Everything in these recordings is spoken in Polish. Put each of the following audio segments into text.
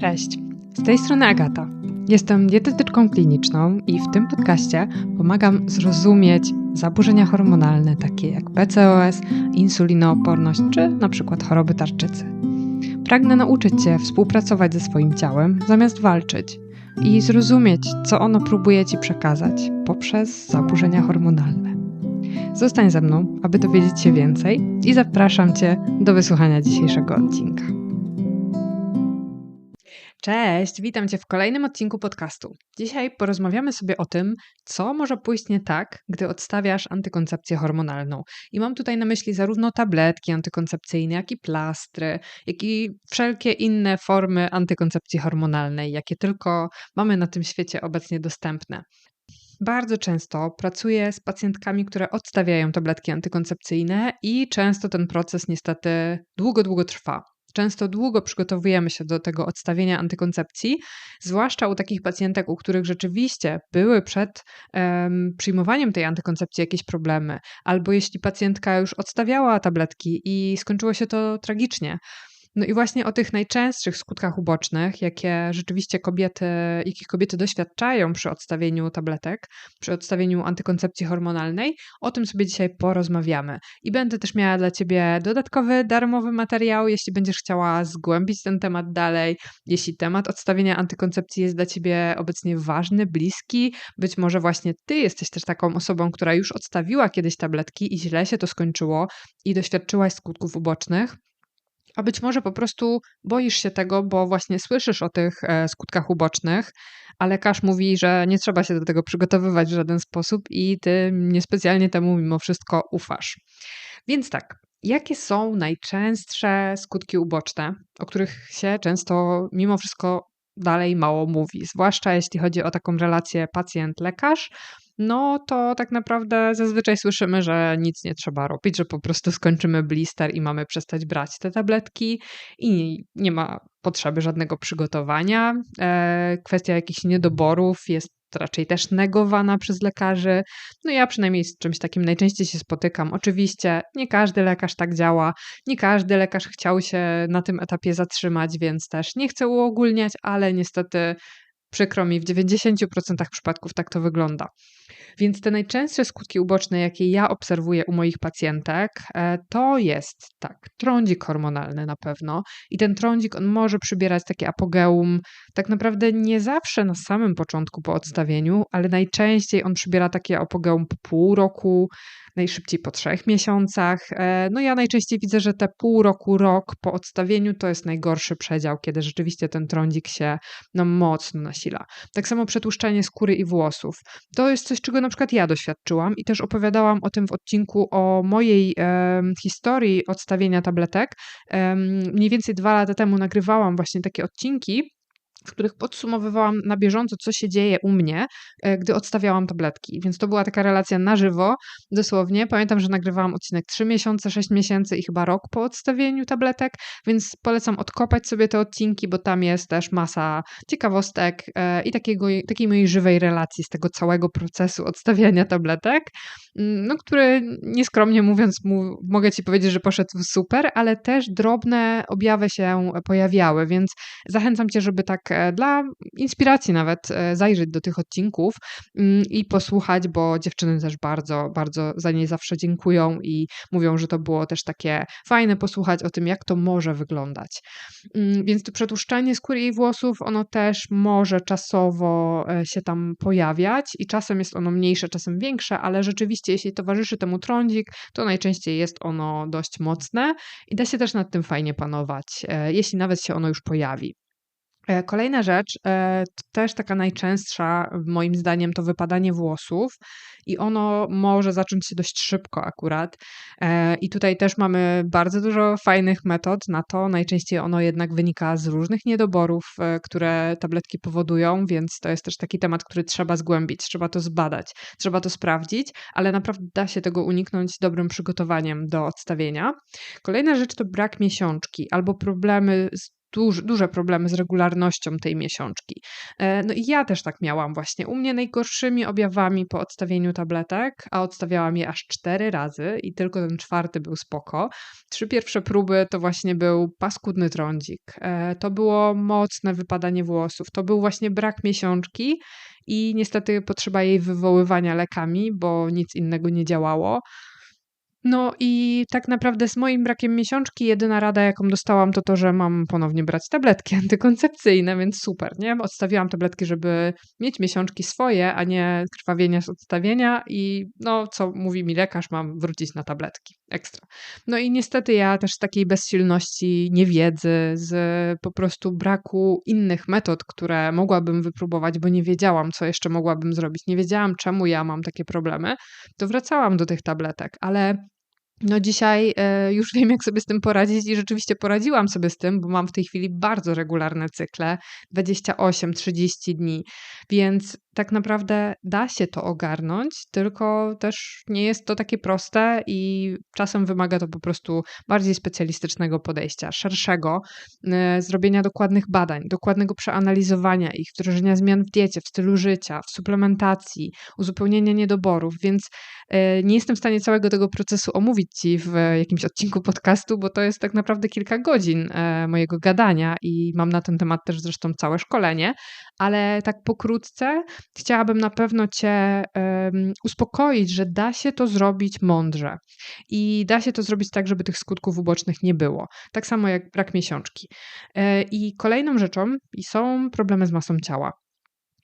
Cześć, z tej strony Agata. Jestem dietetyczką kliniczną i w tym podcaście pomagam zrozumieć zaburzenia hormonalne takie jak PCOS, insulinooporność czy na przykład choroby tarczycy. Pragnę nauczyć Cię współpracować ze swoim ciałem zamiast walczyć i zrozumieć, co ono próbuje Ci przekazać poprzez zaburzenia hormonalne. Zostań ze mną, aby dowiedzieć się więcej i zapraszam Cię do wysłuchania dzisiejszego odcinka. Cześć, witam Cię w kolejnym odcinku podcastu. Dzisiaj porozmawiamy sobie o tym, co może pójść nie tak, gdy odstawiasz antykoncepcję hormonalną. I mam tutaj na myśli zarówno tabletki antykoncepcyjne, jak i plastry, jak i wszelkie inne formy antykoncepcji hormonalnej, jakie tylko mamy na tym świecie obecnie dostępne. Bardzo często pracuję z pacjentkami, które odstawiają tabletki antykoncepcyjne, i często ten proces niestety długo, długo trwa. Często długo przygotowujemy się do tego odstawienia antykoncepcji, zwłaszcza u takich pacjentek, u których rzeczywiście były przed um, przyjmowaniem tej antykoncepcji jakieś problemy, albo jeśli pacjentka już odstawiała tabletki i skończyło się to tragicznie. No i właśnie o tych najczęstszych skutkach ubocznych, jakie rzeczywiście kobiety, jakich kobiety doświadczają przy odstawieniu tabletek, przy odstawieniu antykoncepcji hormonalnej, o tym sobie dzisiaj porozmawiamy. I będę też miała dla Ciebie dodatkowy, darmowy materiał, jeśli będziesz chciała zgłębić ten temat dalej, jeśli temat odstawienia antykoncepcji jest dla Ciebie obecnie ważny, bliski, być może właśnie Ty jesteś też taką osobą, która już odstawiła kiedyś tabletki i źle się to skończyło i doświadczyłaś skutków ubocznych a być może po prostu boisz się tego, bo właśnie słyszysz o tych e, skutkach ubocznych, a lekarz mówi, że nie trzeba się do tego przygotowywać w żaden sposób i ty niespecjalnie temu mimo wszystko ufasz. Więc tak, jakie są najczęstsze skutki uboczne, o których się często mimo wszystko dalej mało mówi, zwłaszcza jeśli chodzi o taką relację pacjent-lekarz, no to tak naprawdę zazwyczaj słyszymy, że nic nie trzeba robić, że po prostu skończymy blister i mamy przestać brać te tabletki i nie ma potrzeby żadnego przygotowania. E, kwestia jakichś niedoborów jest raczej też negowana przez lekarzy. No ja przynajmniej z czymś takim najczęściej się spotykam. Oczywiście nie każdy lekarz tak działa, nie każdy lekarz chciał się na tym etapie zatrzymać, więc też nie chcę uogólniać, ale niestety przykro mi, w 90% przypadków tak to wygląda. Więc te najczęstsze skutki uboczne, jakie ja obserwuję u moich pacjentek, e, to jest tak, trądzik hormonalny na pewno. I ten trądzik, on może przybierać takie apogeum, tak naprawdę nie zawsze na samym początku po odstawieniu, ale najczęściej on przybiera takie apogeum po pół roku, najszybciej po trzech miesiącach. E, no ja najczęściej widzę, że te pół roku, rok po odstawieniu to jest najgorszy przedział, kiedy rzeczywiście ten trądzik się no, mocno nasila. Tak samo przetłuszczanie skóry i włosów. To jest coś, czego na przykład ja doświadczyłam i też opowiadałam o tym w odcinku o mojej e, historii odstawienia tabletek. E, mniej więcej dwa lata temu nagrywałam właśnie takie odcinki w których podsumowywałam na bieżąco, co się dzieje u mnie, e, gdy odstawiałam tabletki. Więc to była taka relacja na żywo, dosłownie. Pamiętam, że nagrywałam odcinek 3 miesiące, 6 miesięcy i chyba rok po odstawieniu tabletek, więc polecam odkopać sobie te odcinki, bo tam jest też masa ciekawostek e, i takiego, takiej mojej żywej relacji z tego całego procesu odstawiania tabletek, mm, no, który nieskromnie mówiąc, mogę Ci powiedzieć, że poszedł super, ale też drobne objawy się pojawiały, więc zachęcam Cię, żeby tak E, dla inspiracji nawet e, zajrzeć do tych odcinków mm, i posłuchać, bo dziewczyny też bardzo, bardzo za nie zawsze dziękują i mówią, że to było też takie fajne posłuchać o tym, jak to może wyglądać. Mm, więc to przetłuszczenie skóry i włosów, ono też może czasowo e, się tam pojawiać i czasem jest ono mniejsze, czasem większe, ale rzeczywiście, jeśli towarzyszy temu trądzik, to najczęściej jest ono dość mocne i da się też nad tym fajnie panować, jeśli nawet się ono już pojawi. E, kolejna rzecz, e, też taka najczęstsza, moim zdaniem, to wypadanie włosów, i ono może zacząć się dość szybko akurat. E, I tutaj też mamy bardzo dużo fajnych metod na to. Najczęściej ono jednak wynika z różnych niedoborów, które tabletki powodują, więc to jest też taki temat, który trzeba zgłębić, trzeba to zbadać, trzeba to sprawdzić, ale naprawdę da się tego uniknąć dobrym przygotowaniem do odstawienia. Kolejna rzecz to brak miesiączki albo problemy z duż, duże problemy z regularnością tej miesiączki. E, no i ja też tak miałam właśnie. U mnie najgorszymi objawami po odstawieniu tabletek, a odstawiałam je aż cztery razy i tylko ten czwarty był spoko. Trzy pierwsze próby to właśnie był paskudny trądzik. E, to było mocne wypadanie włosów. To był właśnie brak miesiączki i niestety potrzeba jej wywoływania lekami, bo nic innego nie działało. No i tak naprawdę z moim brakiem miesiączki jedyna rada, jaką dostałam, to to, że mam ponownie brać tabletki antykoncepcyjne, więc super, nie? Odstawiłam tabletki, żeby mieć miesiączki swoje, a nie krwawienia z odstawienia i no, co mówi mi lekarz, mam wrócić na tabletki. Ekstra. No i niestety ja też z takiej bezsilności, niewiedzy, z po prostu braku innych metod, które mogłabym wypróbować, bo nie wiedziałam, co jeszcze mogłabym zrobić, nie wiedziałam, czemu ja mam takie problemy, to wracałam do tych tabletek, ale no dzisiaj e, już wiem, jak sobie z tym poradzić i rzeczywiście poradziłam sobie z tym, bo mam w tej chwili bardzo regularne cykle, 28-30 dni, więc tak naprawdę da się to ogarnąć, tylko też nie jest to takie proste i czasem wymaga to po prostu bardziej specjalistycznego podejścia, szerszego, e, zrobienia dokładnych badań, dokładnego przeanalizowania ich, wdrożenia zmian w diecie, w stylu życia, w suplementacji, uzupełnienia niedoborów, więc e, nie jestem w stanie całego tego procesu omówić Ci w jakimś odcinku podcastu, bo to jest tak naprawdę kilka godzin e, mojego gadania i mam na ten temat też zresztą całe szkolenie, ale tak pokrótce chciałabym na pewno Cię um, uspokoić, że da się to zrobić mądrze i da się to zrobić tak, żeby tych skutków ubocznych nie było. Tak samo jak brak miesiączki. E, I kolejną rzeczą są problemy z masą ciała.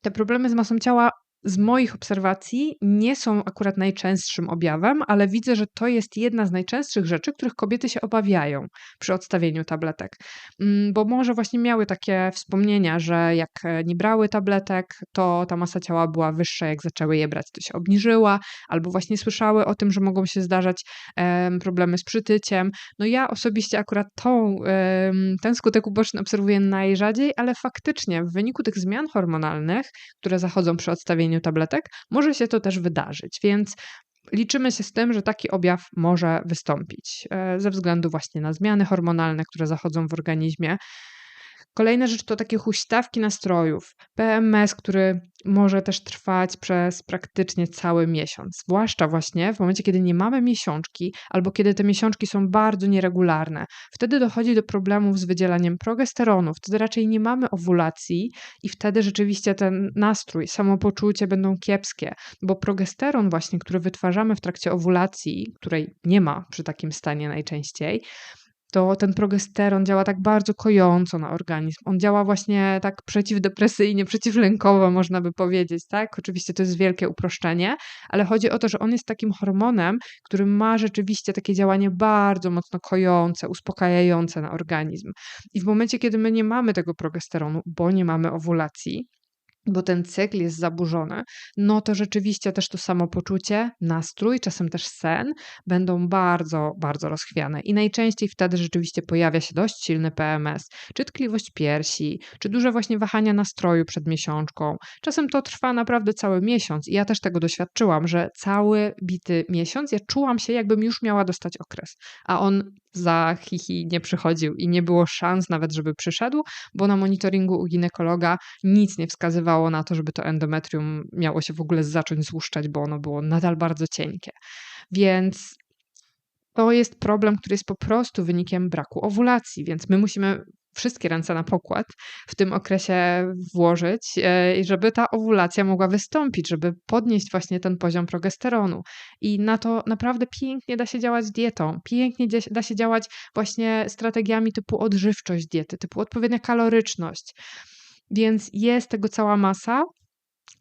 Te problemy z masą ciała z moich obserwacji nie są akurat najczęstszym objawem, ale widzę, że to jest jedna z najczęstszych rzeczy, których kobiety się obawiają przy odstawieniu tabletek. Mm, bo może właśnie miały takie wspomnienia, że jak e, nie brały tabletek, to ta masa ciała była wyższa, jak zaczęły je brać, to się obniżyła, albo właśnie słyszały o tym, że mogą się zdarzać problemy z przytyciem. No ja osobiście akurat tą, ten skutek uboczny obserwuję najrzadziej, ale faktycznie w wyniku tych zmian hormonalnych, które zachodzą przy odstawieniu tabletek, może się to też wydarzyć, więc liczymy się z tym, że taki objaw może wystąpić e, ze względu właśnie na zmiany hormonalne, które zachodzą w organizmie. Kolejna rzecz to takie huśtawki nastrojów. PMS, który może też trwać przez praktycznie cały miesiąc, zwłaszcza właśnie w momencie, kiedy nie mamy miesiączki albo kiedy te miesiączki są bardzo nieregularne. Wtedy dochodzi do problemów z wydzielaniem progesteronu, wtedy raczej nie mamy owulacji i wtedy rzeczywiście ten nastrój, samopoczucie będą kiepskie, bo progesteron właśnie, który wytwarzamy w trakcie owulacji, której nie ma przy takim stanie najczęściej, to ten progesteron działa tak bardzo kojąco na organizm. On działa właśnie tak przeciwdepresyjnie, przeciwlękowo, można by powiedzieć, tak? Oczywiście to jest wielkie uproszczenie, ale chodzi o to, że on jest takim hormonem, który ma rzeczywiście takie działanie bardzo mocno kojące, uspokajające na organizm. I w momencie, kiedy my nie mamy tego progesteronu, bo nie mamy owulacji, bo ten cykl jest zaburzony, no to rzeczywiście też to samopoczucie, nastrój, czasem też sen będą bardzo, bardzo rozchwiane. I najczęściej wtedy rzeczywiście pojawia się dość silny PMS, czy tkliwość piersi, czy duże właśnie wahania nastroju przed miesiączką. Czasem to trwa naprawdę cały miesiąc i ja też tego doświadczyłam, że cały bity miesiąc ja czułam się, jakbym już miała dostać okres, a on za chichi nie przychodził i nie było szans nawet, żeby przyszedł, bo na monitoringu u ginekologa nic nie wskazywało na to, żeby to endometrium miało się w ogóle zacząć złuszczać, bo ono było nadal bardzo cienkie. Więc to jest problem, który jest po prostu wynikiem braku owulacji, więc my musimy wszystkie ręce na pokład w tym okresie włożyć, e, żeby ta owulacja mogła wystąpić, żeby podnieść właśnie ten poziom progesteronu. I na to naprawdę pięknie da się działać dietą, pięknie da się działać właśnie strategiami typu odżywczość diety, typu odpowiednia kaloryczność. Więc jest tego cała masa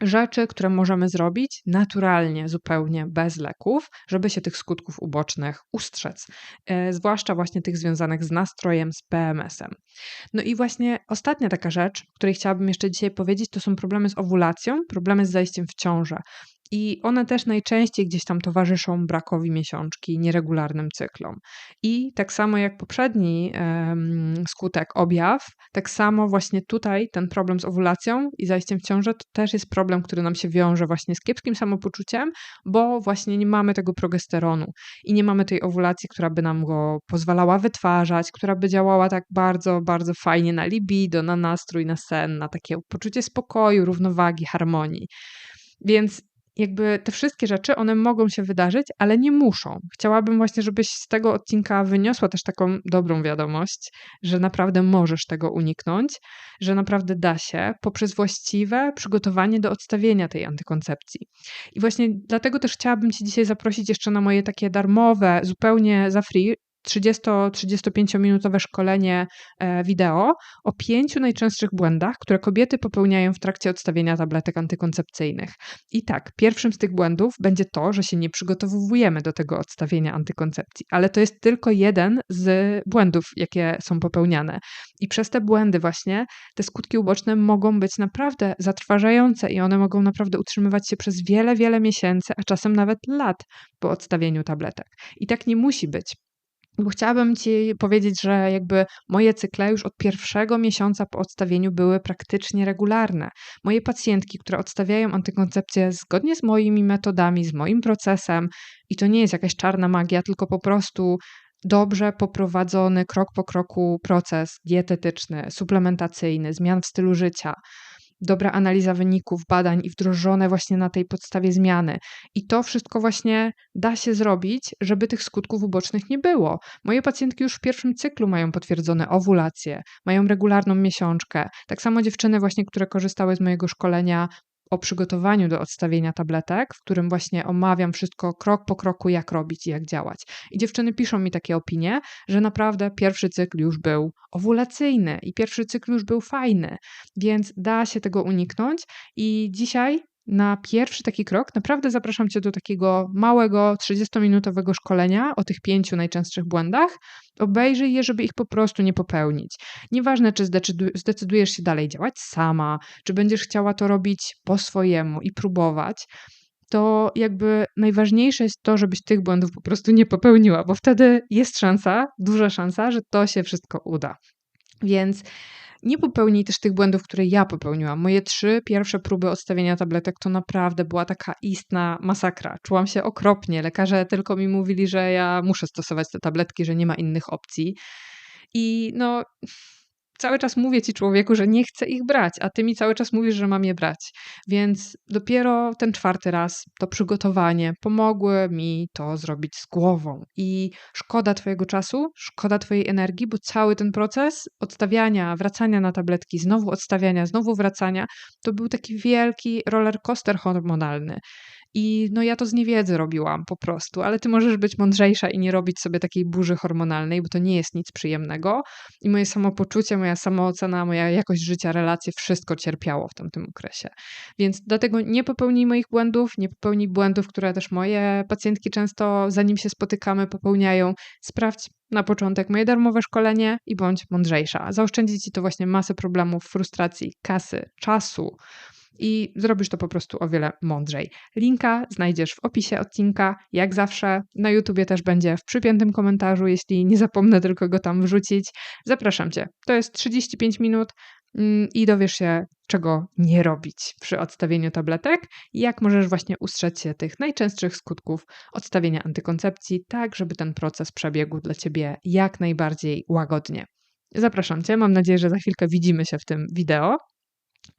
rzeczy, które możemy zrobić naturalnie, zupełnie bez leków, żeby się tych skutków ubocznych ustrzec, e, zwłaszcza właśnie tych związanych z nastrojem, z PMS-em. No i właśnie ostatnia taka rzecz, której chciałabym jeszcze dzisiaj powiedzieć, to są problemy z owulacją, problemy z zajściem w ciążę. I one też najczęściej gdzieś tam towarzyszą brakowi miesiączki, nieregularnym cyklom. I tak samo jak poprzedni skutek, objaw, tak samo właśnie tutaj ten problem z owulacją i zajściem w ciążę to też jest problem, który nam się wiąże właśnie z kiepskim samopoczuciem, bo właśnie nie mamy tego progesteronu i nie mamy tej owulacji, która by nam go pozwalała wytwarzać, która by działała tak bardzo, bardzo fajnie na libido, na nastrój, na sen, na takie poczucie spokoju, równowagi, harmonii. Więc jakby te wszystkie rzeczy, one mogą się wydarzyć, ale nie muszą. Chciałabym właśnie, żebyś z tego odcinka wyniosła też taką dobrą wiadomość, że naprawdę możesz tego uniknąć, że naprawdę da się poprzez właściwe przygotowanie do odstawienia tej antykoncepcji. I właśnie dlatego też chciałabym Cię dzisiaj zaprosić jeszcze na moje takie darmowe, zupełnie za free 30-35 minutowe szkolenie e, wideo o pięciu najczęstszych błędach, które kobiety popełniają w trakcie odstawienia tabletek antykoncepcyjnych. I tak, pierwszym z tych błędów będzie to, że się nie przygotowujemy do tego odstawienia antykoncepcji, ale to jest tylko jeden z błędów, jakie są popełniane. I przez te błędy właśnie te skutki uboczne mogą być naprawdę zatrważające i one mogą naprawdę utrzymywać się przez wiele, wiele miesięcy, a czasem nawet lat po odstawieniu tabletek. I tak nie musi być. Bo chciałabym Ci powiedzieć, że jakby moje cykle już od pierwszego miesiąca po odstawieniu były praktycznie regularne. Moje pacjentki, które odstawiają antykoncepcję zgodnie z moimi metodami, z moim procesem, i to nie jest jakaś czarna magia, tylko po prostu dobrze poprowadzony krok po kroku proces dietetyczny, suplementacyjny, zmian w stylu życia dobra analiza wyników badań i wdrożone właśnie na tej podstawie zmiany. I to wszystko właśnie da się zrobić, żeby tych skutków ubocznych nie było. Moje pacjentki już w pierwszym cyklu mają potwierdzone owulacje, mają regularną miesiączkę. Tak samo dziewczyny właśnie, które korzystały z mojego szkolenia o przygotowaniu do odstawienia tabletek, w którym właśnie omawiam wszystko krok po kroku, jak robić i jak działać. I dziewczyny piszą mi takie opinie, że naprawdę pierwszy cykl już był owulacyjny i pierwszy cykl już był fajny, więc da się tego uniknąć. I dzisiaj na pierwszy taki krok naprawdę zapraszam Cię do takiego małego, 30-minutowego szkolenia o tych pięciu najczęstszych błędach. Obejrzyj je, żeby ich po prostu nie popełnić. Nieważne, czy zdecydujesz się dalej działać sama, czy będziesz chciała to robić po swojemu i próbować to jakby najważniejsze jest to, żebyś tych błędów po prostu nie popełniła, bo wtedy jest szansa, duża szansa, że to się wszystko uda. Więc nie popełnij też tych błędów, które ja popełniłam. Moje trzy pierwsze próby odstawienia tabletek to naprawdę była taka istna masakra. Czułam się okropnie. Lekarze tylko mi mówili, że ja muszę stosować te tabletki, że nie ma innych opcji. I no, cały czas mówię ci człowieku, że nie chcę ich brać, a ty mi cały czas mówisz, że mam je brać. Więc dopiero ten czwarty raz, to przygotowanie pomogły mi to zrobić z głową. I szkoda twojego czasu, szkoda twojej energii, bo cały ten proces odstawiania, wracania na tabletki, znowu odstawiania, znowu wracania, to był taki wielki roller coaster hormonalny. I no ja to z niewiedzy robiłam po prostu, ale ty możesz być mądrzejsza i nie robić sobie takiej burzy hormonalnej, bo to nie jest nic przyjemnego. I moje samopoczucie, moja samoocena, moja jakość życia, relacje, wszystko cierpiało w tamtym okresie. Więc dlatego nie popełnij moich błędów, nie popełnij błędów, które też moje pacjentki często, zanim się spotykamy, popełniają. Sprawdź na początek moje darmowe szkolenie i bądź mądrzejsza. Zaoszczędzi ci to właśnie masę problemów, frustracji, kasy, czasu i zrobisz to po prostu o wiele mądrzej. Linka znajdziesz w opisie odcinka, jak zawsze. Na YouTubie też będzie w przypiętym komentarzu, jeśli nie zapomnę tylko go tam wrzucić. Zapraszam Cię. To jest 35 minut mm, i dowiesz się, czego nie robić przy odstawieniu tabletek i jak możesz właśnie ustrzec się tych najczęstszych skutków odstawienia antykoncepcji, tak żeby ten proces przebiegł dla Ciebie jak najbardziej łagodnie. Zapraszam Cię, mam nadzieję, że za chwilkę widzimy się w tym wideo.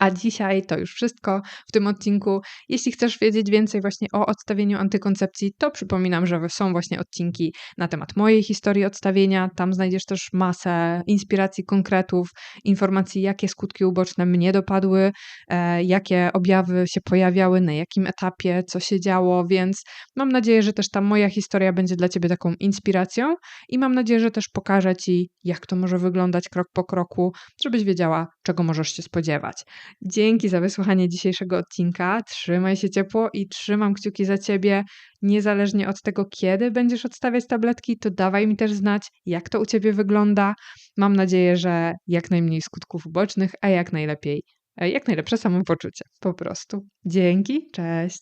A dzisiaj to już wszystko w tym odcinku. Jeśli chcesz wiedzieć więcej właśnie o odstawieniu antykoncepcji, to przypominam, że są właśnie odcinki na temat mojej historii odstawienia. Tam znajdziesz też masę inspiracji, konkretów, informacji, jakie skutki uboczne mnie dopadły, e, jakie objawy się pojawiały, na jakim etapie, co się działo, więc mam nadzieję, że też ta moja historia będzie dla Ciebie taką inspiracją i mam nadzieję, że też pokażę Ci, jak to może wyglądać krok po kroku, żebyś wiedziała, czego możesz się spodziewać. Dzięki za wysłuchanie dzisiejszego odcinka. Trzymaj się ciepło i trzymam kciuki za ciebie. Niezależnie od tego, kiedy będziesz odstawiać tabletki, to dawaj mi też znać, jak to u ciebie wygląda. Mam nadzieję, że jak najmniej skutków ubocznych, a jak najlepiej, jak najlepsze samopoczucie. Po prostu. Dzięki, cześć.